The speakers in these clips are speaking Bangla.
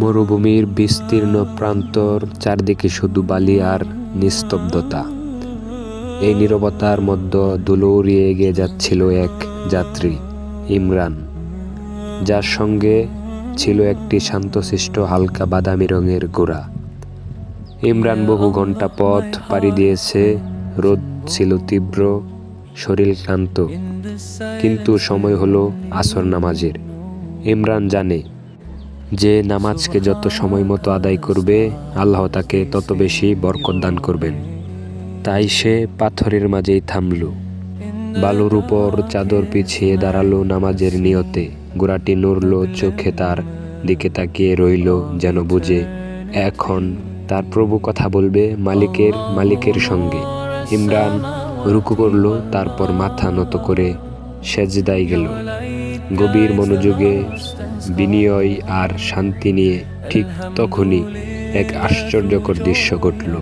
মরুভূমির বিস্তীর্ণ প্রান্তর চারদিকে শুধু বালি আর নিস্তব্ধতা। এই নীরবতার মধ্যে ধুলো উড়িয়ে এগিয়ে যাচ্ছিল এক যাত্রী, ইমরান। যার সঙ্গে ছিল একটি শান্তশিষ্ট হালকা বাদামি রঙের গোড়া। ইমরান বহু ঘণ্টা পথ পাড়ি দিয়েছে, রোদ ছিল তীব্র, শরীর ক্লান্ত। কিন্তু সময় হলো আসর নামাজের। ইমরান জানে যে নামাজকে যত সময় মতো আদায় করবে, আল্লাহ তাকে তত বেশি বরকত দান করবেন। তাই সে পাথরের মাঝেই থামল। বালুর উপর চাদর পিছিয়ে দাঁড়াল নামাজের নিয়তে। গোড়াটি নড়ল, চোখে তার দিকে তাকিয়ে রইল যেন বুঝে, এখন তার প্রভু কথা বলবে মালিকের মালিকের সঙ্গে। ইমরান রুকু করল, তারপর মাথা নত করে সেজদাই গেল। গভীর মনোযোগে, বিনিময় আর শান্তি নিয়ে ঠিক তখনই এক আশ্চর্যকর দৃশ্য ঘটল।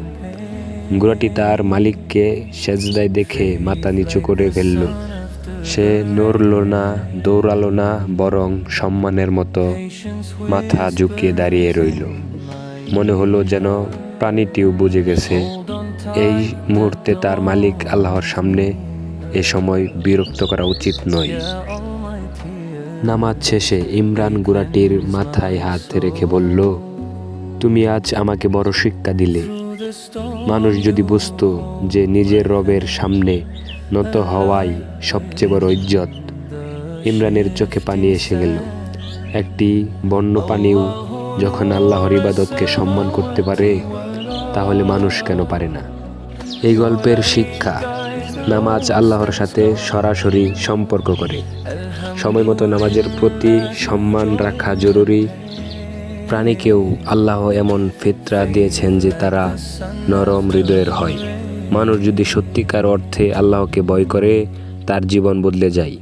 গোড়াটি তার মালিককে সেজদায় দেখে মাথা নিচু করে ফেলল। সে নড়ল না, দৌড়ালো না, বরং সম্মানের মতো মাথা ঝুঁকিয়ে দাঁড়িয়ে রইল। মনে হলো যেন প্রাণীটিও বুঝে গেছে, এই মুহূর্তে তার মালিক আল্লাহর সামনে এ সময় বিরক্ত করা উচিত নয়। নামাজ শেষে ইমরান গুরাটির মাথায় হাত রেখে বলল, তুমি আজ আমাকে বড় শিক্ষা দিলে। মানুষ যদি বুঝতো যে নিজের রবের সামনে নত হওয়াই সবচেয়ে বড় ইজ্জত, ইমরানের চোখে পানি এসে গেল। একটি বন্য পানিও যখন আল্লাহর ইবাদতকে সম্মান করতে পারে, তাহলে মানুষ কেন পারে না? এই গল্পের শিক্ষা নামাজ আল্লাহর সাথে সরাসরি সম্পর্ক করে। সময় মতো নামাজের প্রতি সম্মান রাখা জরুরি। প্রাণীকেও আল্লাহ এমন ফিতরা দিয়েছেন যে তারা নরম হৃদয়ের হয়। মানুষ যদি সত্যিকার অর্থে আল্লাহকে ভয় করে, তার জীবন বদলে যায়।